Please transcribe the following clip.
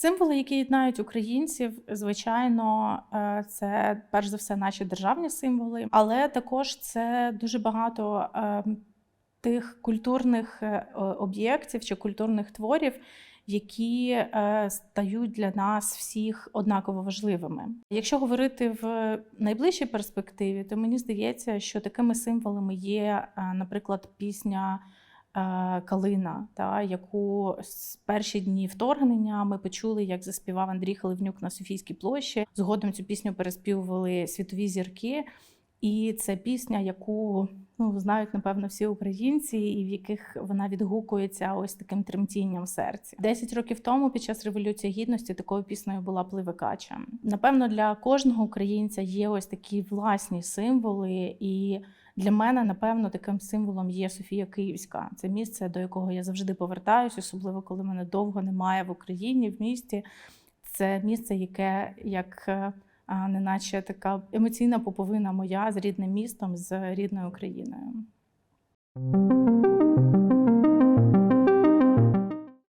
Символи, які єднають українців, звичайно, е, це перш за все наші державні символи, але також це дуже багато е, тих культурних е, об'єктів чи культурних творів, які стають для нас всіх однаково важливими. Якщо говорити в найближчій перспективі, то мені здається, що такими символами є, наприклад, пісня. Е, Калина, та яку з перші дні вторгнення ми почули, як заспівав Андрій Халивнюк на Софійській площі. Згодом цю пісню переспівували світові зірки. І це пісня, яку ну знають напевно всі українці, і в яких вона відгукується ось таким тремтінням в серці. Десять років тому, під час революції гідності, такою піснею була Пливикача. Напевно, для кожного українця є ось такі власні символи, і для мене, напевно, таким символом є Софія Київська. Це місце, до якого я завжди повертаюсь, особливо коли мене довго немає в Україні, в місті. Це місце, яке як е, неначе така емоційна поповина моя з рідним містом, з рідною Україною.